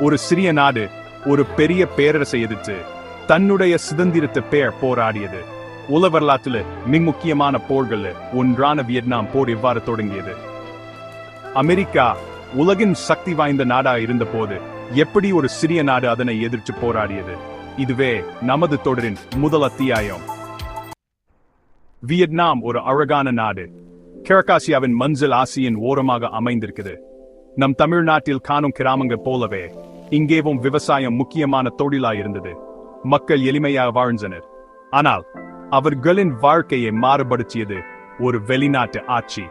ஒரு சிறிய நாடு ஒரு பெரிய பேரரசை எதிர்த்து தன்னுடைய சுதந்திரத்தை பேர் போராடியது. உல வரலாற்றுல மிக முக்கியமான போர்கள் ஒன்றான வியட்நாம் போர் இவ்வாறு தொடங்கியது. அமெரிக்கா உலகின் சக்தி வாய்ந்த நாடா இருந்த போது எப்படி ஒரு சிறிய நாடு அதனை எதிர்த்து போராடியது? இதுவே நமது தொடரின் முதல் அத்தியாயம். வியட்நாம் ஒரு அழகான நாடு. கிழக்காசியாவின் மஞ்சள் ஆசியின் ஓரமாக அமைந்திருக்குது நம் தமிழ்நாட்டில் காணும் கிராமங்கள் போலவே இங்கேவும் விவசாயம் முக்கியமான தொழிலா இருந்தது மக்கள் எளிமையாக வாழ்ந்தனர். ஆனால் அவர்களின் வாழ்க்கையை மாறுபடுத்தியது ஒரு வெளிநாட்டு ஆட்சி.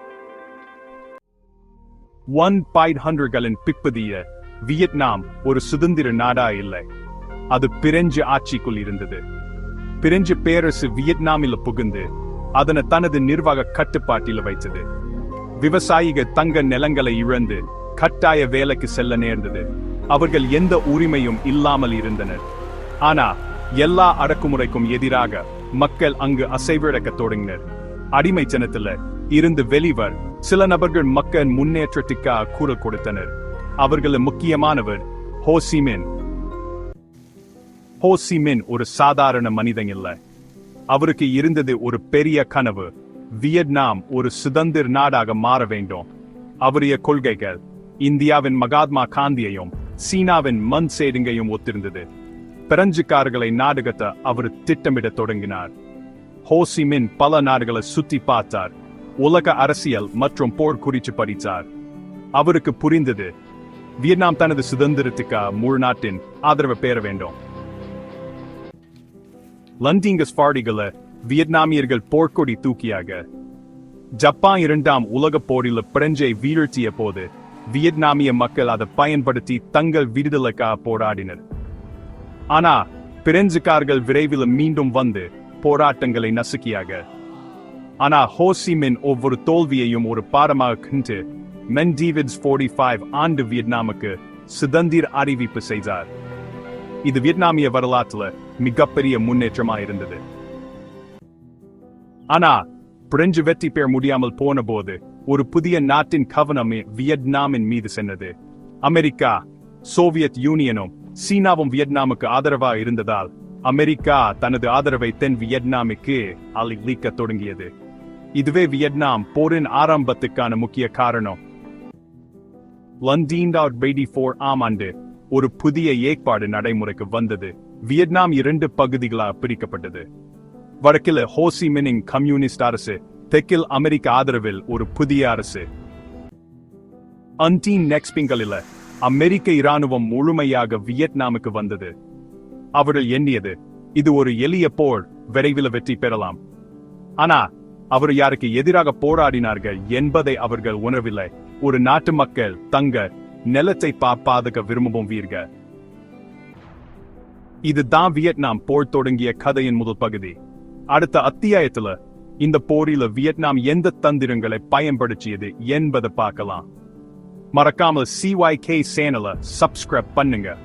ஒன் பாயிண்ட் ஹண்ட்ரட்களின் பிற்பதிய வியட்நாம் ஒரு சுதந்திர நாடா இல்லை. அது பிரெஞ்சு ஆட்சிக்குள் இருந்தது. பிரெஞ்சு பேரரசு வியட்நாமில் புகுந்து அதனை தனது நிர்வாக கட்டுப்பாட்டில் வைத்தது. விவசாயிகள் தங்க நிலங்களை இழந்து கட்டாய வேலைக்கு செல்ல நேர்ந்தது. அவர்கள் எந்த உரிமையும் இல்லாமல் இருந்தனர். ஆனா எல்லா அடக்குமுறைக்கும் எதிராக மக்கள் அங்கு அசைவிழக்கத் தொடங்கினர். அடிமைத்தனத்துல இருந்து வெளிவர் சில நபர்கள் மக்கள் முன்னேற்றத்திற்காக குரல் கொடுத்தனர். அவர்கள் முக்கியமானவர் ஹோசிமின். ஹோசிமின் ஒரு சாதாரண மனிதன் இல்ல. அவருக்கு இருந்தது ஒரு பெரிய கனவு. வியட்நாம் ஒரு சுதந்திர நாடாக மாற வேண்டும். அவருடைய கொள்கைகள் இந்தியாவின் மகாத்மா காந்தியையும் சீனாவின் மண் சேடுங்கையும் ஒத்திருந்தது. பிரெஞ்சுக்காரர்களை நாடகத்தை அவர் திட்டமிட தொடங்கினார். ஹோசிமின் பல நாடுகளை சுத்தி பார்த்தார். உலக அரசியல் மற்றும் போர் குறித்து படித்தார். அவருக்கு புரிந்தது வியட்நாம் தனது சுதந்திரத்துக்கு முழு நாட்டின் ஆதரவு பெற வேண்டும். லண்டிங்கஸ் பாடிகள வியட்நாமியர்கள் போர்க்கொடி தூக்கியாக ஜப்பான் இரண்டாம் உலக போரில் பிரெஞ்சை வீழ்த்திய போது வியட்நாமிய மக்கள் அதை பயன்படுத்தி தங்கள் விடுதலைக்காக போராடினர். ஆனா பிரெஞ்சுக்கார்கள் விரைவில் மீண்டும் வந்து போராட்டங்களை நசுக்கியாக. ஆனா ஹோசிமின் ஒவ்வொரு தோல்வியையும் ஒரு பாடமாக கண்டு மென்டிவிட்ஸ் 45 ஆண்டு வியட்நாமுக்கு சுதந்திர அறிவிப்பு செய்தார். இது வியட்நாமிய வரலாற்றுல மிகப்பெரிய முன்னேற்றமா இருந்தது ஆனா பிரெஞ்சு வெற்றி பெற முடியாமல் போன போது ஒரு புதிய நாட்டின் கவனமே வியட்நாமின் மீது சென்றது. அமெரிக்கா சோவியத் யூனியனும் சீனாவும் வியட்நாமுக்கு ஆதரவா இருந்ததால் அமெரிக்கா தனது ஆதரவை தென் வியட்நாமுக்கு அளிக்க தொடங்கியது. இதுவே வியட்நாம் போரின் ஆரம்பத்துக்கான முக்கிய காரணம். ஆம் ஆண்டு ஒரு புதிய ஏற்பாடு நடைமுறைக்கு வந்தது. வியட்நாம் இரண்டு பகுதிகளாக பிரிக்கப்பட்டது. வடக்கில் ஹோசி மினிங் கம்யூனிஸ்ட் அரசு தெற்கில் அமெரிக்க ஆதரவில் ஒரு புதிய அரசு. அன்டீன் நெக்ஸ்பிங்களில் அமெரிக்க இராணுவம் முழுமையாக வியட்நாமுக்கு வந்தது. அவர்கள் எண்ணியது இது ஒரு எளிய போர் விரைவில் வெற்றி பெறலாம். ஆனா அவர் யாருக்கு எதிராக போராடினார்கள் என்பதை அவர்கள் உணரவில்லை. ஒரு நாட்டு மக்கள் தங்க நிலத்தை பாதுக விரும்பவும் வீர்கள் இதுதான் வியட்நாம் போர் தொடங்கிய கதையின் முதல் பகுதி. அடுத்த அத்தியாயத்துல இந்த போரில வியட்நாம் எந்த தந்திரங்களை பயன்படுத்தியது என்பதை பார்க்கலாம். மறக்காமல் சிஒய்கே சேனலை சப்ஸ்கிரைப் பண்ணுங்க.